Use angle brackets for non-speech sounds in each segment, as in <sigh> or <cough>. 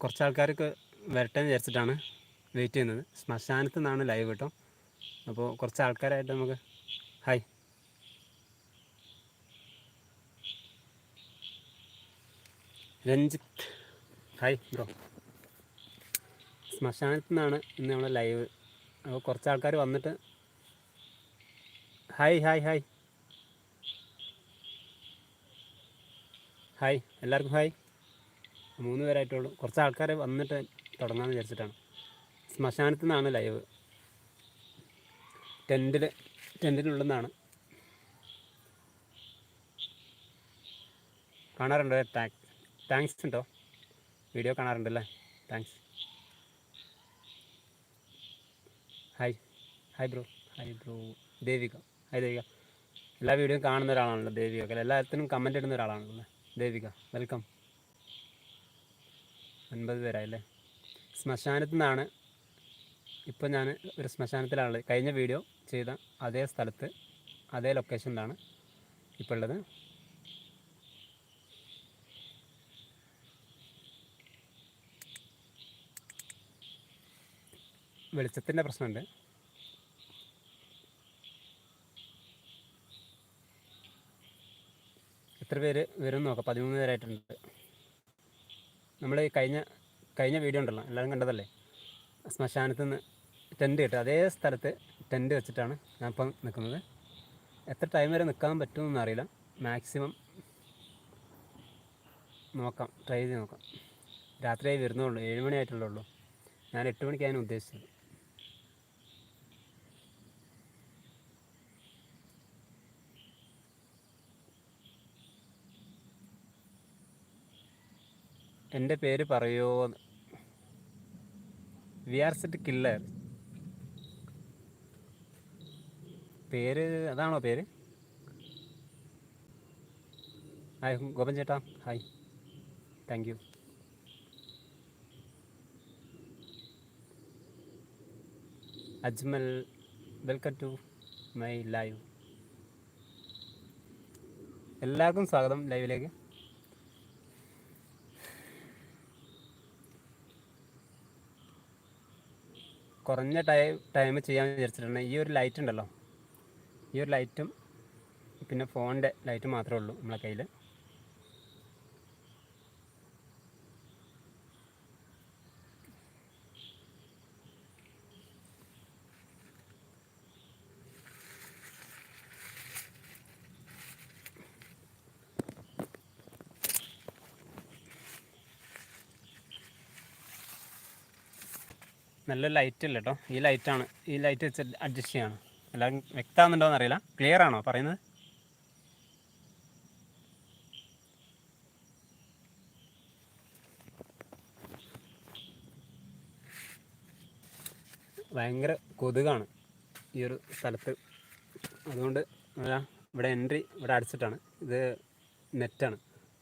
കുറച്ച് ആൾക്കാരൊക്കെ വരട്ടെ എന്ന് വിചാരിച്ചിട്ടാണ് വെയിറ്റ് ചെയ്യുന്നത്. ശ്മശാനത്ത് നിന്നാണ് ലൈവ് കേട്ടോ. അപ്പോൾ കുറച്ച് ആൾക്കാരായിട്ട് നമുക്ക് ഹായ് രഞ്ജിത്ത്. ഹായ് ബ്രോ ശ്മശാനത്ത് നിന്നാണ് ഇന്ന് നമ്മളെ ലൈവ് അപ്പോൾ കുറച്ച് ആൾക്കാർ വന്നിട്ട് ഹായ് ഹായ് ഹായ് ഹായ് എല്ലാവർക്കും ഹായ് മൂന്ന് പേരായിട്ടുള്ളൂ. കുറച്ച് ആൾക്കാർ വന്നിട്ട് തുടങ്ങാമെന്ന് വിചാരിച്ചിട്ടാണ്. ശ്മശാനത്തു നിന്നാണ് ലൈവ്. ടെന്റിൽ ടെന്റിനുള്ളിൽ നിന്നാണ് കാണാറുണ്ടോ? താങ്ക് താങ്ക്സ് ഉണ്ടോ? Video കാണാറുണ്ടല്ലേ? Thanks. Hi hi bro. Hi bro. Devika. Hi Devika. എല്ലാ വീഡിയോയും കാണുന്ന ഒരാളാണല്ലോ ദേവിക. എല്ലാത്തിനും കമന്റ് ഇടുന്ന ഒരാളാണല്ലോ ദേവിക വെൽക്കം. ഒൻപത് പേരായല്ലേ ശ്മശാനത്തു നിന്നാണ് ഇപ്പോൾ ഞാൻ ഒരു ശ്മശാനത്തിലാണുള്ളത്. കഴിഞ്ഞ വീഡിയോ ചെയ്ത അതേ സ്ഥലത്ത് അതേ ലൊക്കേഷനിലാണ് ഇപ്പോൾ ഉള്ളത് വെളിച്ചത്തിന്റെ പ്രശ്നമുണ്ട്. എത്ര പേര് വരും നോക്കാം. പതിമൂന്ന് പേരായിട്ടുണ്ട്. നമ്മൾ കഴിഞ്ഞ കഴിഞ്ഞ വീഡിയോ ഉണ്ടല്ലോ എല്ലാവരും കണ്ടതല്ലേ? ശ്മശാനത്ത് നിന്ന് ടെന്റ് കിട്ടും അതേ സ്ഥലത്ത് ടെന്റ് വെച്ചിട്ടാണ് ഞാൻ ഇപ്പം നിൽക്കുന്നത് എത്ര ടൈം വരെ നിൽക്കാൻ പറ്റുമെന്ന് അറിയില്ല. മാക്സിമം നോക്കാം ട്രൈ ചെയ്ത് നോക്കാം. രാത്രിയായി വരുന്നുള്ളൂ ഏഴ് മണിയായിട്ടുള്ളൂ ഞാൻ എട്ട് മണിക്കാണ് ഉദ്ദേശിച്ചത്. എന്റെ പേര് പറയോ? V R set killer. പേര് അതാണോ പേര്? ഹായ് ഗോപൻ ചേട്ടാ. Hi. Thank you. Ajmal welcome to my live. എല്ലാവർക്കും സ്വാഗതം ലൈവിലേക്ക്. കുറഞ്ഞ ടൈം ടൈം ചെയ്യാൻ വിചാരിച്ചിട്ടുണ്ട് ഈ ഒരു ലൈറ്റ് ഉണ്ടല്ലോ. ഈ ഒരു ലൈറ്റും പിന്നെ ഫോണിന്റെ ലൈറ്റ് മാത്രമേ ഉള്ളൂ നമ്മളെ കയ്യിൽ നല്ലൊരു ലൈറ്റ് ഇല്ല കേട്ടോ ഈ ലൈറ്റാണ് ഈ ലൈറ്റ് വെച്ച് അഡ്ജസ്റ്റ് ചെയ്യാണ്. എല്ലാവരും വ്യക്തമാകുന്നുണ്ടോ എന്നറിയില്ല ക്ലിയർ ആണോ പറയുന്നത്? ഭയങ്കര കൊതുകാണ് ഈ ഒരു സ്ഥലത്ത്. അതുകൊണ്ട് അതാ ഇവിടെ എൻട്രി ഇവിടെ അടിച്ചിട്ടാണ്. ഇത് നെറ്റാണ്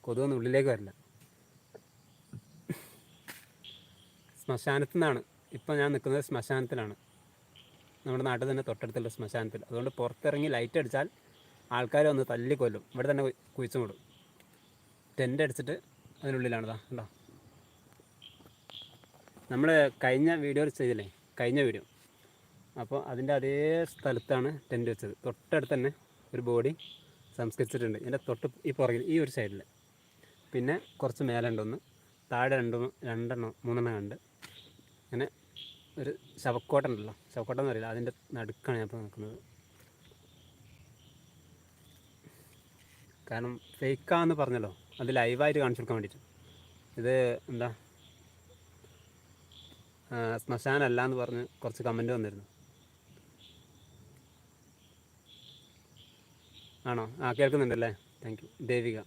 കൊതുകൊന്നും ഉള്ളിലേക്ക് വരില്ല. ശ്മശാനത്തു നിന്നാണ് ഇപ്പോൾ ഞാൻ നിൽക്കുന്നത് ശ്മശാനത്തിലാണ്. നമ്മുടെ നാട്ടിൽ തന്നെ തൊട്ടടുത്തുള്ള ശ്മശാനത്തിൽ. അതുകൊണ്ട് പുറത്തിറങ്ങി ലൈറ്റ് അടിച്ചാൽ ആൾക്കാരെ ഒന്ന് തല്ലിക്കൊല്ലും. ഇവിടെ തന്നെ കുഴിച്ചു മൂടും. ടെന്റ് അടിച്ചിട്ട് അതിനുള്ളിലാണതാ. കേട്ടോ നമ്മൾ കഴിഞ്ഞ വീഡിയോ ചെയ്തില്ലേ? കഴിഞ്ഞ വീഡിയോ അപ്പോൾ അതിന്റെ അതേ സ്ഥലത്താണ് ടെന്റ് വെച്ചത്. തൊട്ടടുത്ത് തന്നെ ഒരു ബോഡി സംസ്കരിച്ചിട്ടുണ്ട്. എന്റെ തൊട്ട് ഈ പുറകിൽ ഈ ഒരു സൈഡിൽ പിന്നെ കുറച്ച് മേലെ ഉണ്ടൊന്ന് താഴെ രണ്ടൊന്ന് രണ്ടെണ്ണം മൂന്നെണ്ണം ഉണ്ട് അങ്ങനെ ഒരു ശവക്കോട്ട ഉണ്ടല്ലോ ശവക്കോട്ട എന്ന് അറിയില്ല അതിന്റെ നടുക്കാണ് ഞാൻ ഇപ്പോൾ നിൽക്കുന്നത്. കാരണം ഫേക്കാന്ന് പറഞ്ഞല്ലോ അത് ലൈവായിട്ട് കാണിച്ചു കൊടുക്കാൻ വേണ്ടിയിട്ട്. ഇത് എന്താ? ശ്മശാനല്ല എന്ന് പറഞ്ഞ് കുറച്ച് കമന്റ് വന്നിരുന്നു. ആണോ? ആ കേൾക്കുന്നുണ്ടല്ലേ? Thank you. ദേവിക.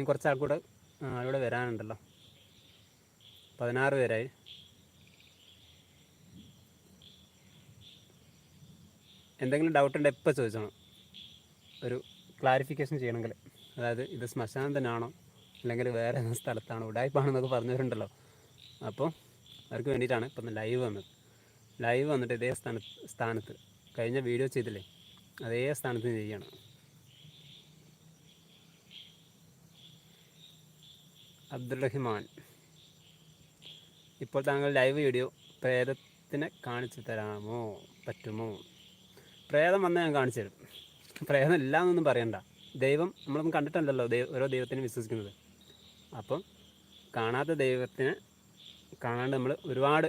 ഇനി കുറച്ച് ആൾക്കൂടെ ഇവിടെ വരാനുണ്ടല്ലോ. പതിനാറ് പേരായി. എന്തെങ്കിലും ഡൗട്ട് ഉണ്ടെങ്കിൽ എപ്പോൾ ചോദിച്ചോണം. ഒരു ക്ലാരിഫിക്കേഷൻ ചെയ്യണമെങ്കിൽ. അതായത് ഇത് ശ്മശാനം തന്നെയാണോ അല്ലെങ്കിൽ വേറെ ഏതെങ്കിലും സ്ഥലത്താണോ ഉടായ്പാണെന്നൊക്കെ പറഞ്ഞവരുണ്ടല്ലോ. അപ്പോൾ അവർക്ക് വേണ്ടിയിട്ടാണ് ഇപ്പം ലൈവ് വന്നത്. ലൈവ് വന്നിട്ട് ഇതേ സ്ഥാനത്ത് സ്ഥാനത്ത്. കഴിഞ്ഞ വീഡിയോ ചെയ്തില്ലേ? അതേ സ്ഥാനത്ത് ചെയ്യണം അബ്ദുറഹിമാൻ. ഇപ്പോൾ താങ്കൾ ലൈവ് വീഡിയോ പ്രേതത്തിനെ കാണിച്ചു തരാമോ? പറ്റുമോ? പ്രേതം വന്നാൽ ഞാൻ കാണിച്ചു തരും. പ്രേതം ഇല്ല എന്നൊന്നും പറയണ്ട. ദൈവം നമ്മളൊന്നും കണ്ടിട്ടല്ലല്ലോ ദൈവ ഓരോ ദൈവത്തിനും വിശ്വസിക്കുന്നത്. അപ്പം കാണാത്ത ദൈവത്തിനെ കാണാണ്ട് നമ്മൾ ഒരുപാട്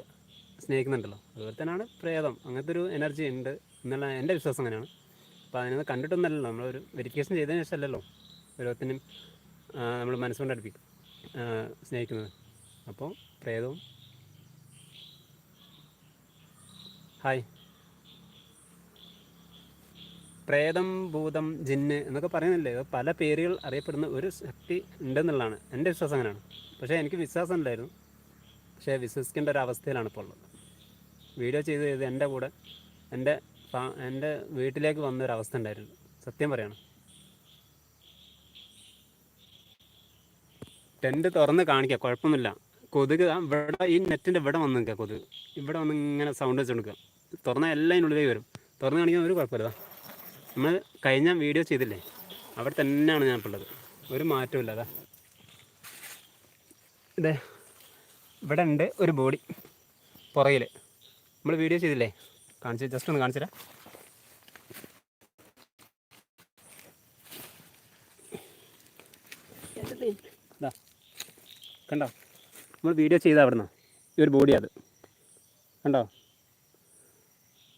സ്നേഹിക്കുന്നുണ്ടല്ലോ. അതുപോലെ തന്നെയാണ് പ്രേതം. അങ്ങനത്തെ ഒരു എനർജി ഉണ്ട് എന്നുള്ള എന്റെ വിശ്വാസം അങ്ങനെയാണ്. അപ്പോൾ അതിനൊന്നും കണ്ടിട്ടൊന്നല്ലല്ലോ നമ്മളൊരു വെരിഫിക്കേഷൻ ചെയ്തതിന് ശേഷമല്ലല്ലോ ഓരോത്തിനും നമ്മൾ മനസ്സുകൊണ്ട് അടുപ്പിക്കും. സ്നേഹിക്കുന്നത്. അപ്പോൾ പ്രേതവും. ഹായ് പ്രേതം ഭൂതം ജിന്ന് എന്നൊക്കെ പറയുന്നില്ലേ? പല പേരുകൾ അറിയപ്പെടുന്ന ഒരു ശക്തി ഉണ്ടെന്നുള്ളതാണ്. എന്റെ വിശ്വാസം അങ്ങനെയാണ്. പക്ഷേ എനിക്ക് വിശ്വാസം ഉണ്ടായിരുന്നു പക്ഷേ വിശ്വസിക്കേണ്ട ഒരു അവസ്ഥയിലാണ് ഇപ്പോൾ ഉള്ളത്. വീഡിയോ ചെയ്ത് ചെയ്ത് എന്റെ കൂടെ എന്റെ എന്റെ വീട്ടിലേക്ക് വന്ന ഒരു അവസ്ഥ ഉണ്ടായിരുന്നു. സത്യം പറയണം. ടെന്റ് തുറന്ന് കാണിക്കുക കുഴപ്പമൊന്നുമില്ല. കൊതുക് ഇവിടെ ഈ നെറ്റിന്റെ ഇവിടെ വന്ന് നിൽക്കുക കൊതുക്. ഇവിടെ വന്ന് ഇങ്ങനെ സൗണ്ട് വെച്ച് കൊടുക്കുക. തുറന്നാൽ എല്ലാം അതിനുള്ളിലേക്ക് വരും. തുറന്ന് കാണിക്കാൻ ഒരു കുഴപ്പമില്ല നമ്മൾ കഴിഞ്ഞ വീഡിയോ ചെയ്തില്ലേ? അവിടെ തന്നെയാണ് ഞാൻ ഇപ്പോൾ ഉള്ളത് ഒരു മാറ്റമില്ല അതാ ഇതേ ഇവിടെ ഉണ്ട് ഒരു ബോഡി പുറകിൽ നമ്മൾ വീഡിയോ ചെയ്തില്ലേ? കാണിച്ച് ജസ്റ്റ് ഒന്ന് കാണിച്ചു തരാം ഇതാ കണ്ടോ? നമ്മൾ വീഡിയോ ചെയ്ത അവിടുന്ന്. ഈ ഒരു ബോഡി അത്. കണ്ടോ?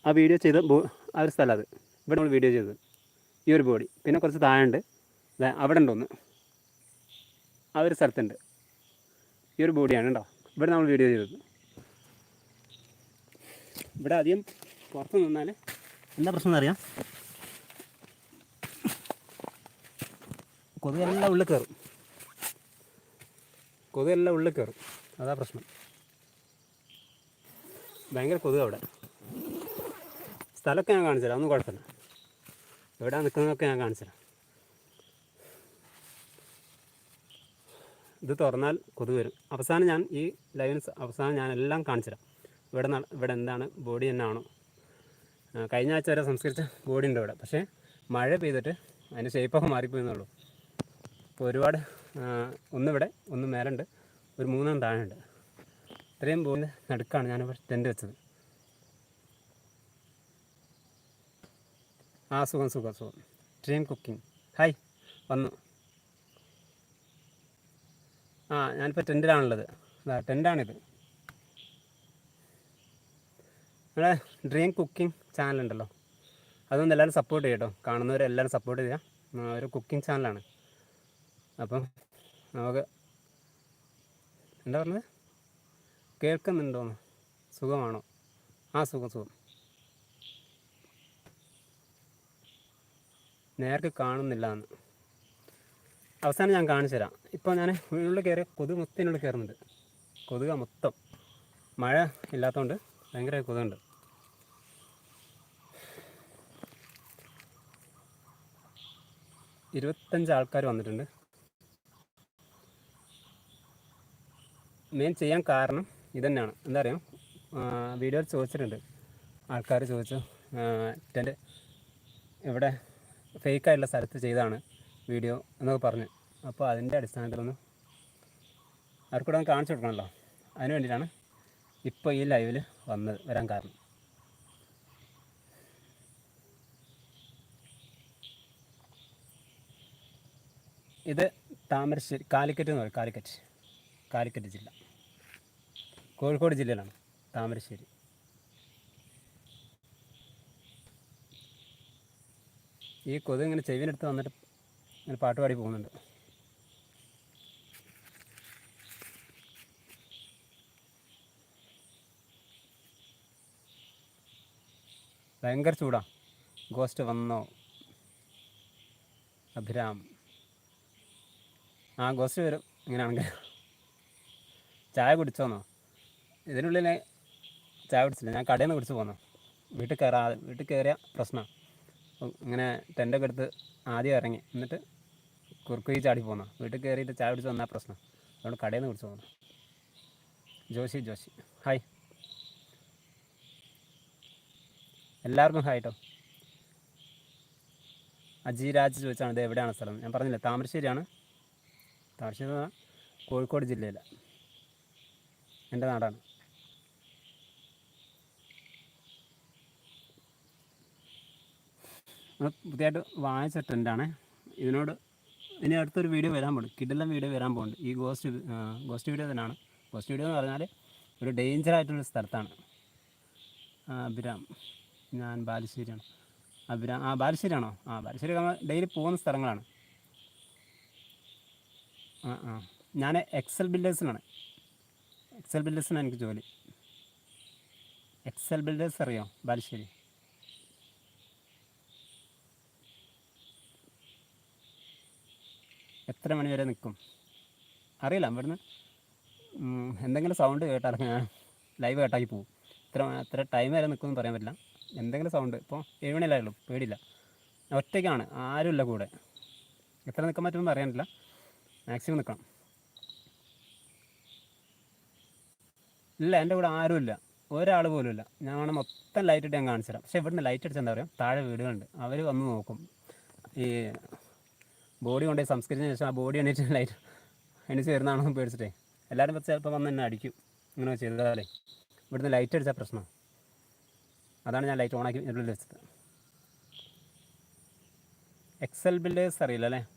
ആ വീഡിയോ ചെയ്ത ബോ ആ ഒരു സ്ഥലം അത്. ഇവിടെ നമ്മൾ വീഡിയോ ചെയ്തത്. ഈ ഒരു ബോഡി പിന്നെ കുറച്ച് താഴെയുണ്ട്. അവിടെ ഉണ്ടൊന്ന് ആ ഒരു സ്ഥലത്തുണ്ട്. ഈ ഒരു ബോഡിയാണ് കേട്ടോ ഇവിടെ നമ്മൾ വീഡിയോ ചെയ്തത്. ഇവിടെ അധികം പുറത്ത് നിന്നാൽ എന്താ പ്രശ്നം എന്നറിയാം? കൊതുകെല്ലാം ഉള്ളിൽ കയറും. കൊതുകെല്ലാം ഉള്ളിൽ കയറും. അതാ പ്രശ്നം. ഭയങ്കര കൊതുക് അവിടെ. സ്ഥലമൊക്കെ ഞാൻ കാണിച്ചു തരാം ഒന്നും കുഴപ്പമില്ല. എവിടെ നിൽക്കുന്നതൊക്കെ ഞാൻ കാണിച്ചു തരാം ഇത് തുറന്നാൽ കൊതുക് വരും. അവസാനം ഞാൻ ഈ ലൈവിന് സ- അവസാനം ഞാൻ എല്ലാം കാണിച്ചു തരാം ഇവിടെ നട- ഇവിടെ എന്താണ് ബോഡി എന്നാണോ. കഴിഞ്ഞ ആഴ്ച വരെ സംസ്കരിച്ച ബോഡി ഉണ്ട് ഇവിടെ. പക്ഷേ മഴ പെയ്തിട്ട് അതിന്റെ ഷേപ്പൊക്കെ മാറിപ്പോയെന്നുള്ളൂ ഇപ്പോൾ ഒരുപാട് ഒന്നിവിടെ ഒന്ന് മേലുണ്ട്. ഒരു മൂന്നാം താഴെയുണ്ട്. ഇത്രയും പോകുന്ന നടുക്കാണ് ഞാൻ ടെന്റ് വെച്ചത്. ആ സുഖം സുഖം സുഖം. ഡ്രീം കുക്കിംഗ് ഹായ് വന്നു. ആ ഞാനിപ്പോൾ ടെന്റിലാണുള്ളത് അതാ ടെന്റാണിത് നമ്മുടെ ഡ്രീം കുക്കിംഗ് ചാനലുണ്ടല്ലോ അതൊന്ന് എല്ലാവരും സപ്പോർട്ട് ചെയ്യട്ടോ കാണുന്നവരെല്ലാവരും സപ്പോർട്ട് ചെയ്യുക ഒരു കുക്കിംഗ് ചാനലാണ് അപ്പം നമുക്ക് എന്താ പറഞ്ഞത് കേൾക്കുന്നുണ്ടോന്ന്? സുഖമാണോ? ആ സുഖം സുഖം. നേർക്ക് കാണുന്നില്ല എന്ന് അവസാനം ഞാൻ കാണിച്ചു തരാം. ഇപ്പോൾ ഞാൻ ഉള്ളിൽ കയറി കൊതുക് മൊത്തത്തിനുള്ളിൽ കയറുന്നുണ്ട്. കൊതുക മൊത്തം. മഴ ഇല്ലാത്തതുകൊണ്ട് ഭയങ്കര കൊതുകുണ്ട്. ഇരുപത്തഞ്ച് ആൾക്കാർ വന്നിട്ടുണ്ട്. മെയിൻ ചെയ്യാൻ കാരണം ഇതന്നെയാണ്. എന്താ പറയുക വീഡിയോയിൽ ചോദിച്ചിട്ടുണ്ട്. ആൾക്കാർ ചോദിച്ചു ടെന്റ് ഇവിടെ ഫേക്കായിട്ടുള്ള സ്ഥലത്ത് ചെയ്താണ് വീഡിയോ എന്നൊക്കെ പറഞ്ഞു. അപ്പോൾ അതിന്റെ അടിസ്ഥാനത്തിലൊന്ന് അവർക്കൂടെ ഒന്ന് കാണിച്ചു കൊടുക്കണമല്ലോ. അതിന് വേണ്ടിയിട്ടാണ് ഇപ്പോൾ ഈ ലൈവിൽ വന്നത് വരാൻ കാരണം. ഇത് താമരശ്ശേരി കാലിക്കറ്റ് എന്ന് പറയും കാലിക്കറ്റ്. കാലിക്കറ്റ് ജില്ല. കോഴിക്കോട് ജില്ലയിലാണ് താമരശ്ശേരി. ഈ കൊതുക് ഇങ്ങനെ ചെവിനെടുത്ത് വന്നിട്ട് ഇങ്ങനെ പാട്ട് പാടി പോകുന്നുണ്ട്. ഭയങ്കര ചൂടാ. ഗോസ്റ്റ് വന്നോ? അഭിരാം. ആ ഗോസ്റ്റ് വരും ഇങ്ങനെയാണെങ്കിൽ ചായ കുടിച്ചോന്നോ? ഇതിനുള്ളിൽ ചായ കുടിച്ചില്ല. ഞാൻ കടയിൽ നിന്ന് കുടിച്ച് പോന്നു. വീട്ടിൽ കയറാതെ വീട്ടിൽ കയറിയ പ്രശ്നമാണ് ഇങ്ങനെ ടെന്റൊക്കെ എടുത്ത് ആദ്യം ഇറങ്ങി. എന്നിട്ട് കുറുക്കുയി ചാടി പോന്നു. വീട്ടിൽ കയറിയിട്ട് ചായ കുടിച്ച് വന്നാൽ പ്രശ്നം. അതുകൊണ്ട് കടയിൽ നിന്ന് കുടിച്ച് പോന്നു. ജോഷി ജോഷി. ഹായ് എല്ലാവർക്കും ഹായ് കേട്ടോ അജിരാജ് ചോദിച്ചാണ് ഇത് എവിടെയാണ് സ്ഥലം? ഞാൻ പറഞ്ഞില്ല താമരശ്ശേരിയാണ്. താമരശ്ശേരി കോഴിക്കോട് ജില്ലയിലെ. എന്റെ നാടാണ്. പുതിയതായിട്ട് വാങ്ങിച്ച ട്രെൻഡാണ്. ഇതിനോട് ഇനി അടുത്തൊരു വീഡിയോ വരാൻ പോകുന്നുണ്ട് കിടെല്ലാം വീഡിയോ വരാൻ പോകുന്നുണ്ട് ഈ ഗോസ്റ്റ് ഗോസ്റ്റ് വീഡിയോ തന്നെയാണ്. ഗോസ്റ്റ് വീഡിയോ എന്ന് പറഞ്ഞാൽ ഒരു ഡേഞ്ചർ ആയിട്ടുള്ള സ്ഥലത്താണ്. അഭിരാം. ഞാൻ ബാലുശ്ശേരിയാണ്. അഭിരാം ആ ബാലുശ്ശേരിയാണോ? ആ ബാലുശ്ശേരി ഡെയിലി പോകുന്ന സ്ഥലങ്ങളാണ്. ആ ആ. ഞാൻ എക്സൽ ബിൽഡേഴ്സിനാണ് എക്സൽ ബിൽഡേഴ്സിനാണ് എനിക്ക് ജോലി. എക്സൽ ബിൽഡേഴ്സ് അറിയോ? ബാലുശ്ശേരി. എത്ര മണി വരെ നിൽക്കും അറിയില്ല ഇവിടുന്ന് എന്തെങ്കിലും സൗണ്ട് കേട്ടാൽ ഞാൻ ലൈവ് കേട്ടാക്കി പോകും ഇത്ര എത്ര ടൈം വരെ നിൽക്കുമെന്ന് പറയാൻ പറ്റില്ല. എന്തെങ്കിലും സൗണ്ട് ഇപ്പോൾ ഏഴ് മണിയല്ലേ ഉള്ളൂ പേടിയില്ല. ഒറ്റയ്ക്കാണ് ആരുമില്ല കൂടെ. എത്ര നിൽക്കാൻ പറ്റുമെന്ന് പറ്റില്ല. മാക്സിമം നിൽക്കണം ഇല്ല എന്റെ കൂടെ ആരുമില്ല. ഒരാൾ പോലും ഇല്ല. ഞാൻ മൊത്തം ലൈറ്റ് ഇട്ട് ഞാൻ കാണിച്ചു തരാം പക്ഷേ ഇവിടുന്ന് ലൈറ്റ് അടിച്ചാൽ എന്താ പറയുക താഴെ വീടുകളുണ്ട്. അവർ വന്ന് നോക്കും. ഈ ബോഡി കൊണ്ടുപോയി സംസ്കരിച്ചതിന് ശേഷം ആ ബോഡി എണീറ്റ് ലൈറ്റ് എണീച്ച് വരുന്നതാണോ പേടിച്ചിട്ടേ. എല്ലാവരും പത്ത് ചിലപ്പോൾ വന്ന് എന്നെ അടിക്കും. ഇങ്ങനെ ചെയ്താലേ. ഇവിടുന്ന് ലൈറ്റ് അടിച്ചാൽ പ്രശ്നം. അതാണ് ഞാൻ ലൈറ്റ് ഓണാക്കി ഉള്ളിൽ വെച്ചത്. എക്സൽ ബിൽഡേഴ്സ് അറിയില്ല അല്ലേ?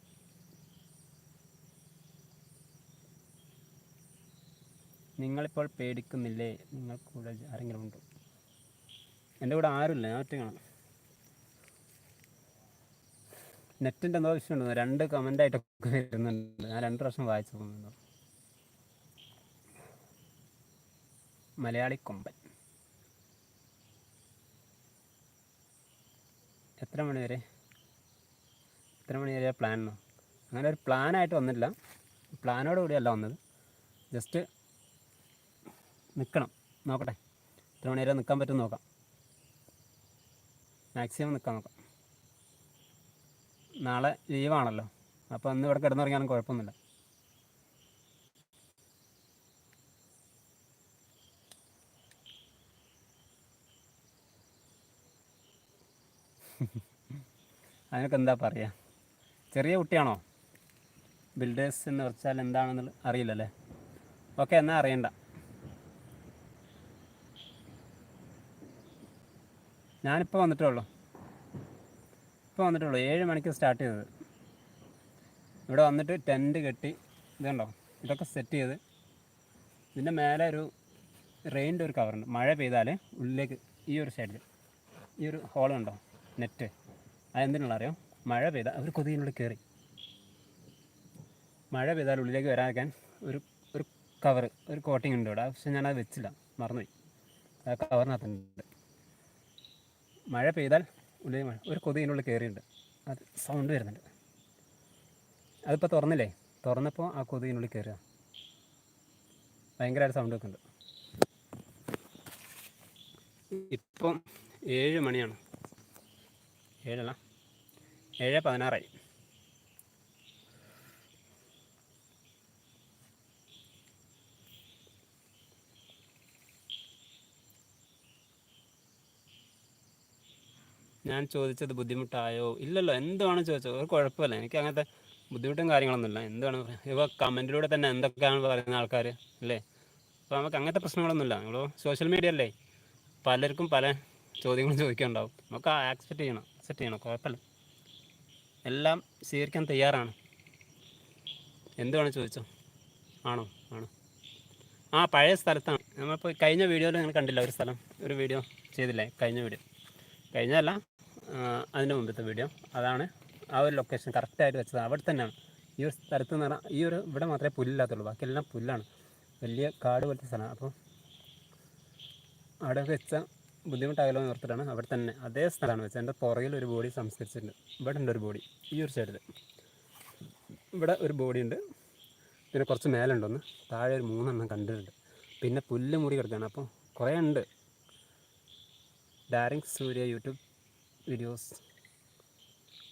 നിങ്ങളിപ്പോൾ പേടിക്കുന്നില്ലേ? നിങ്ങൾ കൂടെ ആരെങ്കിലും ഉണ്ടോ? എന്റെ കൂടെ ആരുമില്ല. ഞാൻ ഒറ്റയ്ക്കാണ്. നെറ്റിന്റെ എന്തോ വിഷയമുണ്ട് രണ്ട് കമന്റ് ആയിട്ടൊക്കെ വരുന്നുണ്ട്. ഞാൻ രണ്ട് പ്രാവശ്യം വായിച്ചു പോകുന്നുണ്ടോ. മലയാളി കൊമ്പൻ. എത്ര മണി വരെ? എത്ര മണി വരെ പ്ലാൻ അങ്ങനെ ഒരു പ്ലാനായിട്ട് വന്നില്ല. പ്ലാനോട് കൂടിയല്ല വന്നത്. ജസ്റ്റ് നിൽക്കണം നോക്കട്ടെ. എത്ര മണി വരെ നിൽക്കാൻ പറ്റും നോക്കാം. മാക്സിമം നിൽക്കാൻ നോക്കാം. നാളെ ലീവാണല്ലോ. അപ്പോൾ അന്ന് ഇവിടെ കിടന്നിറങ്ങിയാലും കുഴപ്പമൊന്നുമില്ല. <laughs> അതിനൊക്കെ എന്താ പറയുക ചെറിയ കുട്ടിയാണോ? ബിൽഡേഴ്സ് എന്ന് വെച്ചാൽ എന്താണെന്ന് അറിയില്ലല്ലേ? ഓക്കെ എന്നാൽ അറിയണ്ട. ഞാനിപ്പോൾ വന്നിട്ടേ ഉള്ളൂ. ഇപ്പോൾ വന്നിട്ടുള്ളൂ. ഏഴ് മണിക്ക് സ്റ്റാർട്ട് ചെയ്തത്. ഇവിടെ വന്നിട്ട് ടെന്റ് കെട്ടി ഇതുണ്ടോ? ഇതൊക്കെ സെറ്റ് ചെയ്ത് ഇതിന്റെ മേലെ ഒരു റെയിന്റെ ഒരു കവറുണ്ട് മഴ പെയ്താൽ ഉള്ളിലേക്ക് ഈ ഒരു സൈഡിൽ ഈ ഒരു ഹോളുണ്ടോ നെറ്റ് അതെന്തിനുള്ള അറിയോ? മഴ പെയ്താൽ അവർ കൊതിയിനുള്ളിൽ കയറി മഴ പെയ്താൽ ഉള്ളിലേക്ക് വരാതിരിക്കാൻ ഒരു ഒരു കവർ ഒരു കോട്ടിംഗ് ഉണ്ട് ഇവിടെ. പക്ഷെ ഞാനത് വെച്ചില്ല. മറന്നുപോയി. ആ കവറിനകത്തുണ്ട് മഴ പെയ്താൽ ഉള്ളിൽ ഒരു ഒരു കൊതിയിനുള്ളിൽ കയറിയിട്ടുണ്ട്. അത് സൗണ്ട് വരുന്നുണ്ട്. അതിപ്പോൾ തുറന്നില്ലേ? തുറന്നപ്പോൾ ആ കൊതിയിനുള്ളിൽ കയറുക. ഭയങ്കരമായിട്ട് സൗണ്ട് വെക്കുന്നുണ്ട് ഇപ്പം ഏഴ് മണിയാണ്. ഏഴല്ല? ഏഴ് പതിനാറായി. ഞാൻ ചോദിച്ചത് ബുദ്ധിമുട്ടായോ? ഇല്ലല്ലോ എന്താണ് ചോദിച്ചത്? ഒരു കുഴപ്പമില്ല. എനിക്ക് അങ്ങനത്തെ ബുദ്ധിമുട്ടും കാര്യങ്ങളൊന്നുമില്ല. എന്താണ് ഇപ്പോൾ കമന്റിലൂടെ തന്നെ എന്തൊക്കെയാണ് പറയുന്ന ആൾക്കാർ അല്ലേ? അപ്പോൾ നമുക്ക് അങ്ങനത്തെ പ്രശ്നങ്ങളൊന്നുമില്ല. നമ്മൾ സോഷ്യൽ മീഡിയ അല്ലേ? പലർക്കും പല ചോദ്യങ്ങളും ചോദിക്കാനുണ്ടാവും. നമുക്ക് ആക്സെപ്റ്റ് ചെയ്യണം അക്സെപ്റ്റ് ചെയ്യണം. കുഴപ്പമില്ല. എല്ലാം സ്വീകരിക്കാൻ തയ്യാറാണ്. എന്തുവാണ് ചോദിച്ചോ ആണോ? ആണോ? ആ പഴയ സ്ഥലത്താണ്. നമ്മളിപ്പോൾ കഴിഞ്ഞ വീഡിയോയിൽ നിങ്ങൾ കണ്ടില്ല ഒരു സ്ഥലം ഒരു വീഡിയോ ചെയ്തില്ലേ? കഴിഞ്ഞ വീഡിയോ. കഴിഞ്ഞല്ല അതിന്റെ മുമ്പത്തെ വീഡിയോ അതാണ് ആ ഒരു ലൊക്കേഷൻ കറക്റ്റായിട്ട് വെച്ചത്. അവിടെ തന്നെയാണ്. ഈ ഒരു സ്ഥലത്ത് നിന്ന് പറഞ്ഞാൽ ഈ ഒരു ഇവിടെ മാത്രമേ പുല്ലില്ലാത്തുള്ളൂ. ബാക്കിയെല്ലാം പുല്ലാണ്. വലിയ കാട് പോലത്തെ സ്ഥലമാണ്. അപ്പോൾ അവിടെ വെച്ച ബുദ്ധിമുട്ടായാലോ എന്ന് ഓർത്തിട്ടാണ് അവിടെ തന്നെ അതേ സ്ഥലമാണ് വെച്ചത്. എന്റെ പുറകിൽ ഒരു ബോഡി സംസ്കരിച്ചിട്ടുണ്ട്. ഇവിടെ ഉണ്ട് ഒരു ബോഡി ഈ ഒരു സൈഡിൽ ഇവിടെ ഒരു ബോഡി ഉണ്ട്. പിന്നെ കുറച്ച് മേലുണ്ടൊന്ന് താഴെ ഒരു മൂന്നെണ്ണം കണ്ടിട്ടുണ്ട്. പിന്നെ പുല്ല് മുറി കിടക്കുകയാണ്. അപ്പോൾ കുറേ ഉണ്ട്. ഡാരിങ് സൂര്യ യൂട്യൂബ് വീഡിയോസ്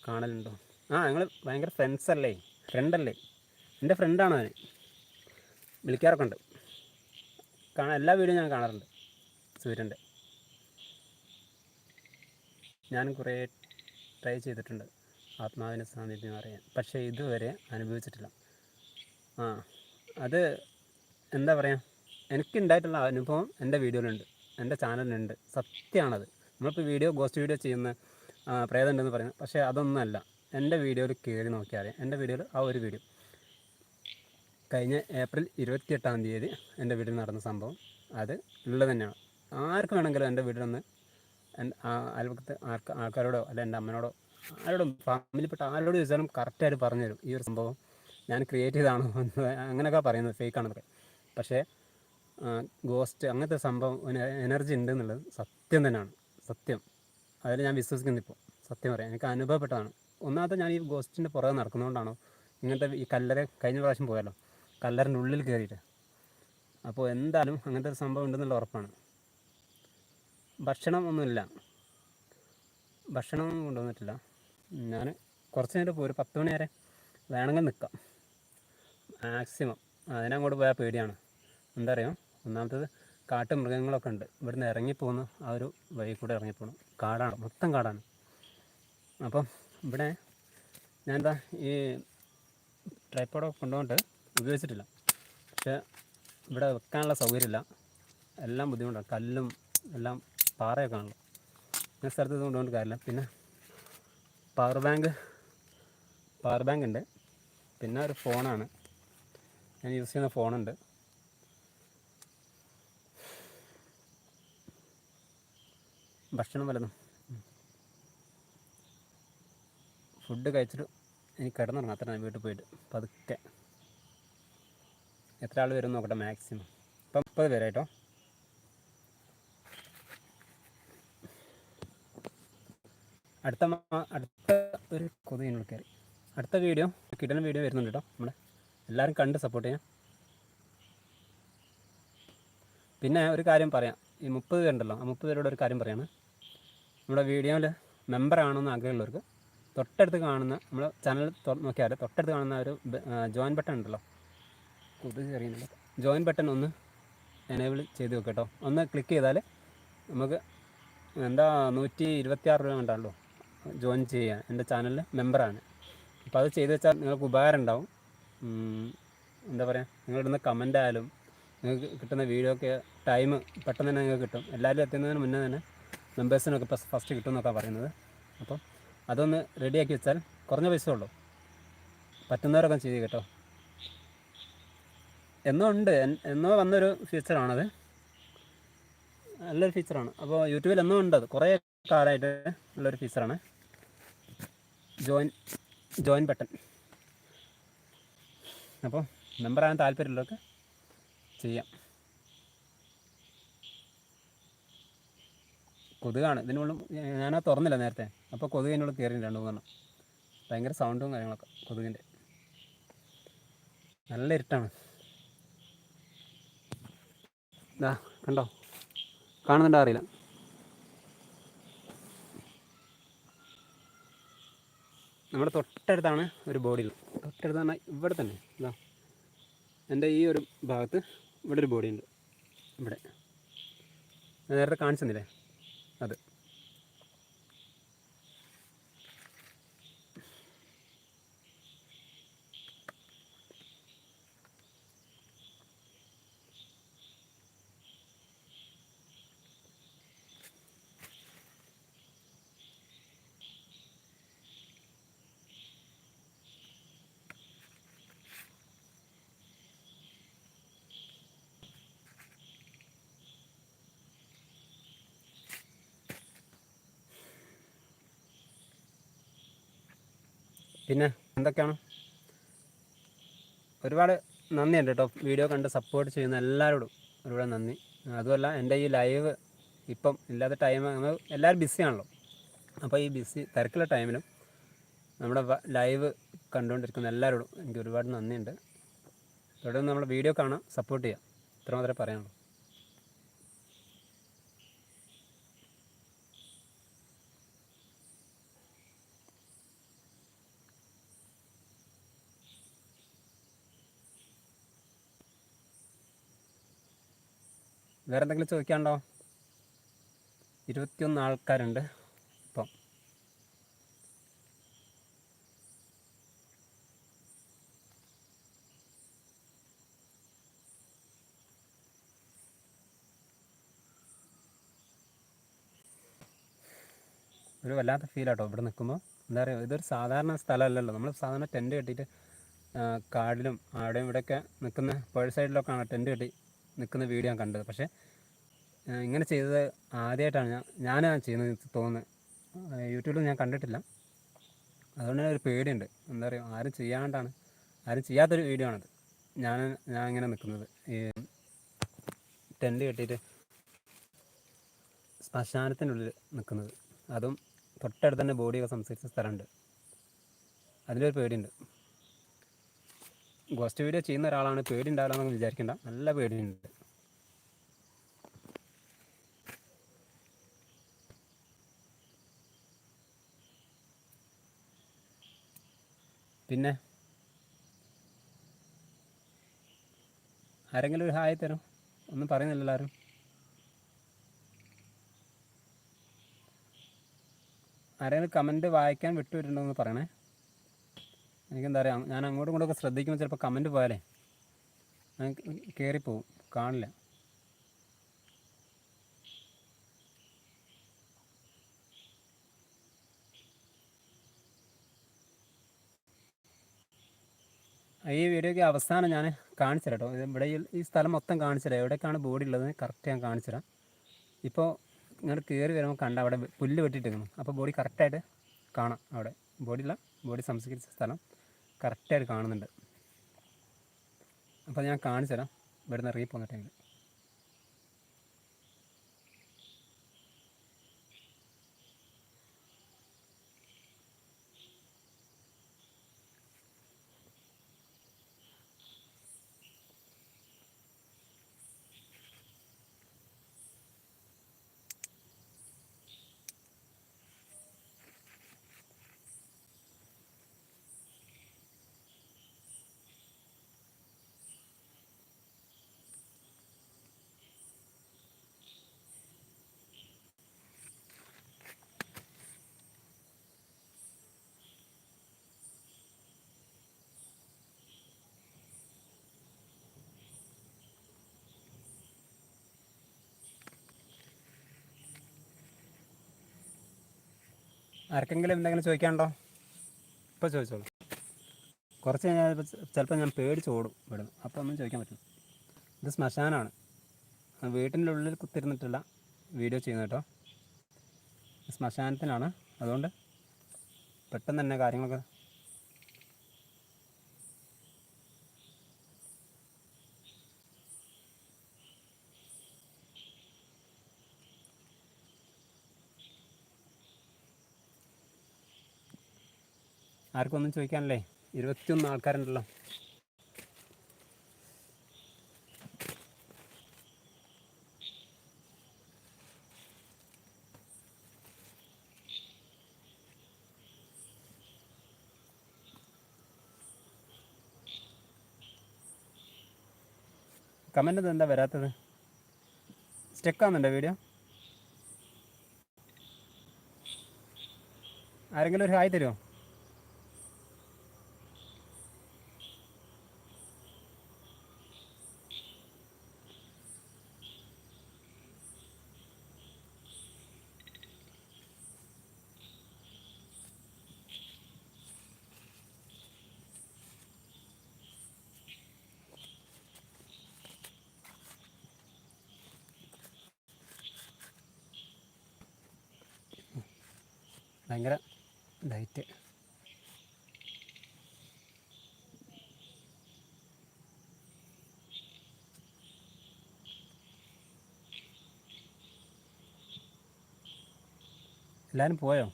കാണലുണ്ടോ? ആ ഞങ്ങൾ ഭയങ്കര ഫ്രണ്ട്സ് അല്ലേ? ഫ്രണ്ടല്ലേ എന്റെ ഫ്രണ്ടാണ് അവൻ വിളിക്കാറൊക്കെ ഉണ്ട് കാണാൻ എല്ലാ വീഡിയോയും ഞാൻ കാണാറുണ്ട്. സൂര്യന്റെ ഞാൻ കുറേ ട്രൈ ചെയ്തിട്ടുണ്ട്. ആത്മാവിന്റെ സാന്നിധ്യം അറിയാൻ. പക്ഷേ ഇതുവരെ അനുഭവിച്ചിട്ടില്ല. ആ അത് എന്താ പറയുക എനിക്കുണ്ടായിട്ടുള്ള അനുഭവം എന്റെ വീഡിയോയിലുണ്ട്. എന്റെ ചാനലിലുണ്ട് സത്യമാണത്. നമ്മളിപ്പോൾ വീഡിയോ ഗോസ്റ്റ് വീഡിയോ ചെയ്യുന്ന പ്രേതം ഉണ്ടെന്ന് പറയുന്നത് പക്ഷേ അതൊന്നുമല്ല എന്റെ വീഡിയോയിൽ കേറി നോക്കിയാൽ എന്റെ വീഡിയോയിൽ ആ ഒരു വീഡിയോ കഴിഞ്ഞ ഏപ്രിൽ ഇരുപത്തിയെട്ടാം തീയതി എന്റെ വീട്ടിൽ നടന്ന സംഭവം അത് ഉള്ളത് തന്നെയാണ്. ആർക്ക് വേണമെങ്കിലും എന്റെ വീട്ടിലൊന്ന് അയൽപക്കത്ത് ആൾക്ക് ആൾക്കാരോടോ അല്ല എന്റെ അമ്മനോടോ ആരോടും ഫാമിലിപ്പെട്ട ആരോട് ചോദിച്ചാലും കറക്റ്റായിട്ട് പറഞ്ഞു തരും. ഈ ഒരു സംഭവം ഞാൻ ക്രിയേറ്റ് ചെയ്താണോ <laughs> എന്ന് അങ്ങനെയൊക്കെ പറയുന്നത് ഫേക്ക് ആണെന്നൊക്കെ. പക്ഷേ ഗോസ്റ്റ് അങ്ങനത്തെ സംഭവം എനർജി ഉണ്ട് എന്നുള്ളത് സത്യം തന്നെയാണ്. സത്യം. അതിൽ ഞാൻ വിശ്വസിക്കുന്നു ഇപ്പോൾ സത്യം പറയാം. എനിക്ക് അനുഭവപ്പെട്ടതാണ്. ഒന്നാമത്തെ ഞാൻ ഈ ഗോസ്റ്റിന്റെ പുറകെ നടക്കുന്നതുകൊണ്ടാണോ ഇങ്ങനത്തെ ഈ കല്ലറ കഴിഞ്ഞ പ്രാവശ്യം പോയല്ലോ. കല്ലറിന്റെ ഉള്ളിൽ കയറിയിട്ട് അപ്പോൾ എന്തായാലും അങ്ങനത്തെ ഒരു സംഭവം ഉണ്ടെന്നുള്ള ഉറപ്പാണ്. ഭക്ഷണം ഒന്നുമില്ല ഭക്ഷണം കൊണ്ടുവന്നിട്ടില്ല. ഞാൻ കുറച്ച് നേരം പോയി ഒരു പത്ത് മണി വരെ വേണമെങ്കിൽ നിൽക്കാം മാക്സിമം. അതിനങ്ങോട്ട് പോയാൽ പേടിയാണ്. എന്താ പറയുക? ഒന്നാമത്തത് കാട്ടു മൃഗങ്ങളൊക്കെ ഉണ്ട്. ഇവിടുന്ന് ഇറങ്ങിപ്പോകുന്ന ആ ഒരു വഴി കൂടെ ഇറങ്ങിപ്പോകണം കാടാണ്. മൊത്തം കാടാണ്. അപ്പം ഇവിടെ ഞാൻ എന്താ ഈ ട്രൈപ്പോഡൊക്കെ കൊണ്ടുപോയിട്ട് ഉപയോഗിച്ചിട്ടില്ല. പക്ഷേ ഇവിടെ വെക്കാനുള്ള സൗകര്യമില്ല. എല്ലാം ബുദ്ധിമുട്ടാണ്. കല്ലും എല്ലാം പാറയൊക്കെ ആണല്ലോ. ഞാൻ സ്ഥലത്ത് കൊണ്ടുകൊണ്ട് കാര്യമില്ല. പിന്നെ പവർ ബാങ്ക് പവർ ബാങ്ക് ഉണ്ട്. പിന്നെ ഒരു ഫോണാണ് ഞാൻ യൂസ് ചെയ്യുന്ന ഫോണുണ്ട് ഭക്ഷണം വല്ലതും. ഫുഡ് കഴിച്ചിട്ട് എനിക്ക് കിടന്നുറങ്ങാം. അത്ര വീട്ടിൽ പോയിട്ട് പതുക്കെ. എത്ര ആൾ വരും നോക്കട്ടെ മാക്സിമം. ഇപ്പം മുപ്പത് പേരായിട്ടോ അടുത്ത അടുത്ത ഒരു കൊതുകിനുള്ളിൽ കയറി. അടുത്ത വീഡിയോ കിട്ടുന്ന വീഡിയോ വരുന്നുണ്ട് കേട്ടോ നമ്മുടെ. എല്ലാവരും കണ്ട് സപ്പോർട്ട് ചെയ്യാം. പിന്നെ ഒരു കാര്യം പറയാം. ഈ മുപ്പത് പേരുണ്ടല്ലോ ആ മുപ്പത് പേരോട് ഒരു കാര്യം പറയാണ്. നമ്മുടെ വീഡിയോയിൽ മെമ്പർ ആണെന്ന് ആഗ്രഹമുള്ളവർക്ക് തൊട്ടടുത്ത് കാണുന്ന നമ്മൾ ചാനൽ നോക്കിയാൽ തൊട്ടടുത്ത് കാണുന്ന ഒരു ജോയിൻ ബട്ടൺ ഉണ്ടല്ലോ. കൊതുക് അറിയുന്നില്ല ജോയിൻ ബട്ടൺ ഒന്ന് എനേബിൾ ചെയ്ത് വെക്കുക കേട്ടോ ഒന്ന് ക്ലിക്ക് ചെയ്താൽ നമുക്ക് എന്താ നൂറ്റി ഇരുപത്തിയാറ് രൂപ കണ്ടാണല്ലോ ജോയിൻ ചെയ്യാൻ. എന്റെ ചാനലിൽ മെമ്പറാണ് അപ്പോൾ അത് ചെയ്ത് വെച്ചാൽ നിങ്ങൾക്ക് ഉപകാരം ഉണ്ടാവും. എന്താ പറയുക നിങ്ങളിടുന്ന കമന്റ് ആയാലും നിങ്ങൾക്ക് കിട്ടുന്ന വീഡിയോ ഒക്കെ ടൈം പെട്ടെന്ന് തന്നെ നിങ്ങൾക്ക് കിട്ടും. എല്ലാവരും എത്തുന്നതിന് മുന്നേ തന്നെ മെമ്പേഴ്സിനൊക്കെ ഇപ്പോൾ ഫസ്റ്റ് കിട്ടും എന്നൊക്കെ പറയുന്നത്. അപ്പം അതൊന്ന് റെഡിയാക്കി വെച്ചാൽ കുറഞ്ഞ പൈസ ഉള്ളൂ. പറ്റുന്നവരൊക്കെ ചെയ്ത് കേട്ടോ. എന്നോ ഉണ്ട്. എന്നോ വന്നൊരു ഫീച്ചറാണത് നല്ലൊരു ഫീച്ചറാണ് അപ്പോൾ യൂട്യൂബിൽ എന്നോ ഉണ്ട് അത്. കുറേ കാലമായിട്ട് ഉള്ളൊരു ഫീച്ചറാണ് ജോയിൻ ജോയിൻ ബട്ടൺ അപ്പോൾ മെമ്പറാകാൻ താല്പര്യമുള്ളവർക്ക് ചെയ്യാം. കൊതുകാണ്. ഇതിനുള്ളിൽ ഞാനാ തുറന്നില്ല നേരത്തെ. അപ്പോൾ കൊതുക് അതിനുള്ളിൽ കയറി രണ്ട് മൂന്നെണ്ണം. ഭയങ്കര സൗണ്ടും കാര്യങ്ങളൊക്കെ കൊതുകിന്റെ നല്ല ഇരുട്ടാണ്. ഇതാ കണ്ടോ? കാണുന്നുണ്ടോ അറിയില്ല. നമ്മുടെ തൊട്ടടുത്താണ് ഒരു ബോഡി തൊട്ടടുത്ത് പറഞ്ഞാൽ ഇവിടെ തന്നെ. ഇതാ എന്റെ ഈ ഒരു ഭാഗത്ത് ഇവിടെ ഒരു ബോഡി ഉണ്ട്. ഇവിടെ. നേരത്തെ കാണിച്ചു തന്നില്ലേ അത്. പിന്നെ എന്തൊക്കെയാണ്? ഒരുപാട് നന്ദിയുണ്ട് കേട്ടോ. വീഡിയോ കണ്ട് സപ്പോർട്ട് ചെയ്യുന്ന എല്ലാവരോടും ഒരുപാട് നന്ദി. അതുമല്ല എന്റെ ഈ ലൈവ് ഇപ്പം ഇല്ലാത്ത ടൈം എല്ലാവരും ബിസിയാണല്ലോ അപ്പോൾ ഈ ബിസി തിരക്കുള്ള ടൈമിലും നമ്മുടെ ലൈവ് കണ്ടുകൊണ്ടിരിക്കുന്ന എല്ലാവരോടും എനിക്ക് ഒരുപാട് നന്ദിയുണ്ട്. തുടർന്ന് നമ്മുടെ വീഡിയോ കാണാം സപ്പോർട്ട് ചെയ്യാം. ഇത്ര മാത്രമേ പറയാനുള്ളൂ. വേറെ എന്തെങ്കിലും ചോദിക്കാനുണ്ടോ? ഇരുപത്തിയൊന്ന് ആൾക്കാരുണ്ട്. ഇപ്പം. ഒരു വല്ലാത്ത ഫീലാട്ടോ ഇവിടെ നിൽക്കുമ്പോൾ എന്താ പറയുക ഇതൊരു സാധാരണ സ്ഥലമല്ലല്ലോ. നമ്മൾ സാധാരണ ടെന്റ് കെട്ടിയിട്ട് കാടിലും ആടെയും ഇവിടെയൊക്കെ നിൽക്കുന്ന പുഴ സൈഡിലൊക്കെയാണ് ടെന്റ് കെട്ടി നിൽക്കുന്ന വീഡിയോ ഞാൻ കണ്ടത്. പക്ഷേ ഇങ്ങനെ ചെയ്തത് ആദ്യമായിട്ടാണ് ഞാൻ ഞാനാണ് ചെയ്യുന്നത് തോന്നുന്നത് യൂട്യൂബിൽ ഞാൻ കണ്ടിട്ടില്ല. അതുകൊണ്ട് ഒരു പേടിയുണ്ട്. എന്താ പറയുക ആരും ചെയ്യാണ്ടാണ്. ആരും ചെയ്യാത്തൊരു വീഡിയോ ആണത്. ഞാൻ ഞാൻ ഇങ്ങനെ നിൽക്കുന്നത്. ഈ ടെന്റ് കെട്ടിയിട്ട് ശ്മശാനത്തിനുള്ളിൽ നിൽക്കുന്നത്. അതും തൊട്ടടുത്ത് തന്നെ ബോഡിയൊക്കെ സംസാരിച്ച സ്ഥലമുണ്ട്. അതിലൊരു പേടിയുണ്ട്. ഗോസ്റ്റ് വീഡിയോ ചെയ്യുന്ന ഒരാളാണ് പേടി ഉണ്ടാവില്ല എന്നൊന്നും വിചാരിക്കേണ്ട. നല്ല പേടിയുണ്ട്. പിന്നെ? ആരെങ്കിലും ഒരു ഹായ് തരും. ഒന്നും പറയുന്നില്ല എല്ലാവരും ആരെങ്കിലും കമന്റ് വായിക്കാൻ വിട്ടുവരുന്നുണ്ടോ എന്ന് പറയണേ. എനിക്കെന്താ പറയുക ഞാൻ അങ്ങോട്ടും ഇങ്ങോട്ടൊക്കെ ശ്രദ്ധിക്കുമ്പോൾ ചിലപ്പോൾ കമന്റ് പോയാലേ ഞാൻ കയറിപ്പോവും കാണില്ല. ഈ വീഡിയോയ്ക്ക് അവസാനം ഞാൻ കാണിച്ചു കേട്ടോ ഇവിടെ ഈ- സ്ഥലം മൊത്തം കാണിച്ചു തരാം എവിടേക്കാണ് ബോഡി ഉള്ളത് കറക്റ്റ് ഞാൻ കാണിച്ചു തരാം ഇപ്പോൾ ഇങ്ങനെ കയറി വരുമ്പോൾ കണ്ട അവിടെ പുല്ല് വെട്ടിയിട്ടിരിക്കുന്നു. അപ്പോൾ ബോഡി കറക്റ്റായിട്ട് കാണാം അവിടെ. ബോഡിയില്ല ബോഡി സംസ്കരിച്ച സ്ഥലം കറക്റ്റായിട്ട് കാണുന്നുണ്ട്. അപ്പോൾ ഞാൻ കാണിച്ചു തരാം ഇവിടുന്ന് റീപ്പ് പോകുന്ന ആർക്കെങ്കിലും എന്തെങ്കിലും ചോദിക്കാനുണ്ടോ? ഇപ്പോൾ ചോദിച്ചോളൂ. കുറച്ച് കഴിഞ്ഞാൽ ചിലപ്പോൾ ഞാൻ പേടിച്ച് ഓടും ഇവിടുന്ന്. അപ്പോൾ ഒന്നും ചോദിക്കാൻ പറ്റില്ല. ഇത് ശ്മശാനമാണ് വീട്ടിന്റെ ഉള്ളിൽ കുത്തിരുന്നിട്ടുള്ള വീഡിയോ ചെയ്യുന്നത് കേട്ടോ. ശ്മശാനത്തിനാണ്. അതുകൊണ്ട് പെട്ടെന്ന് തന്നെ കാര്യങ്ങളൊക്കെ ആർക്കും ഒന്നും ചോദിക്കാനല്ലേ? ഇരുപത്തിയൊന്ന് ആൾക്കാരുണ്ടല്ലോ. കമന്റ് എന്താ വരാത്തത്? സ്റ്റക്ക് ആവുന്നുണ്ടോ വീഡിയോ ആരെങ്കിലും ഒരു ഹായ് തരുമോ ഭയങ്കര ഡൈറ്റ് എല്ലാവരും പോയോ?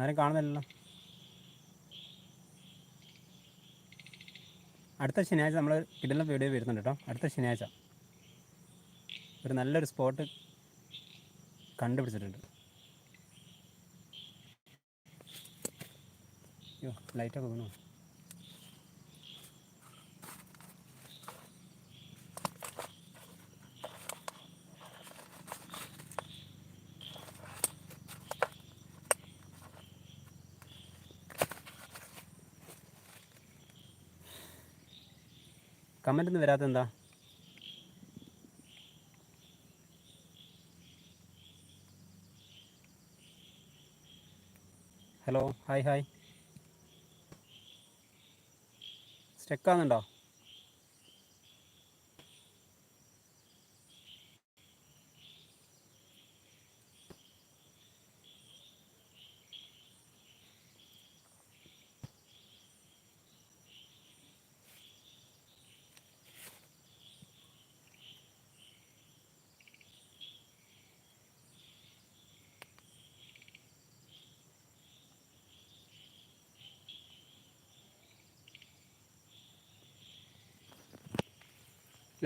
ആരും കാണുന്നില്ലല്ലോ. അടുത്ത ശനിയാഴ്ച നമ്മൾ കിടന്ന വീഡിയോ വരുന്നുണ്ട് കേട്ടോ. അടുത്ത ശനിയാഴ്ച. ഒരു നല്ലൊരു സ്പോട്ട് കണ്ടുപിടിച്ചിട്ടുണ്ട്. അയ്യോ ലൈറ്റൊക്കെ വീണു? കമന്റ് ഒന്നും വരാത്ത എന്താ? ഹായ് ഹായ് സ്റ്റെക്കാന്നുണ്ടോ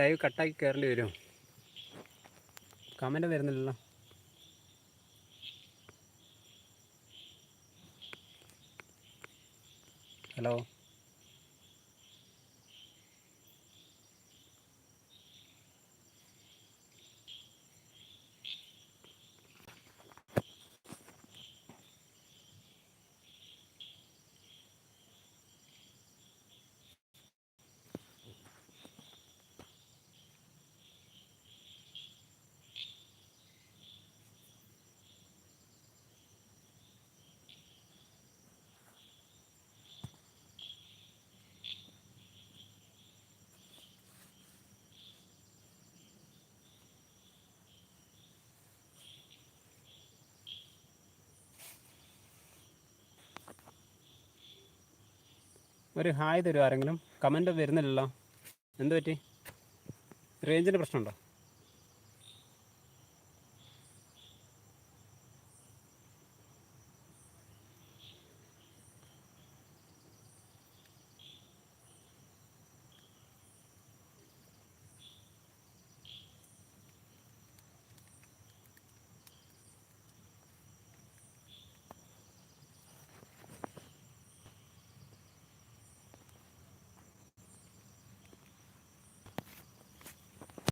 ലൈവ് കട്ടാക്കി കയറേണ്ടി വരും. കമന്റ് വരുന്നില്ലല്ലോ. ഹലോ ഒരു ഹായ് തരുമോ ആരെങ്കിലും? കമന്റ് വരുന്നില്ലല്ലോ. എന്ത് പറ്റി റേഞ്ചിന്റെ പ്രശ്നമുണ്ടോ?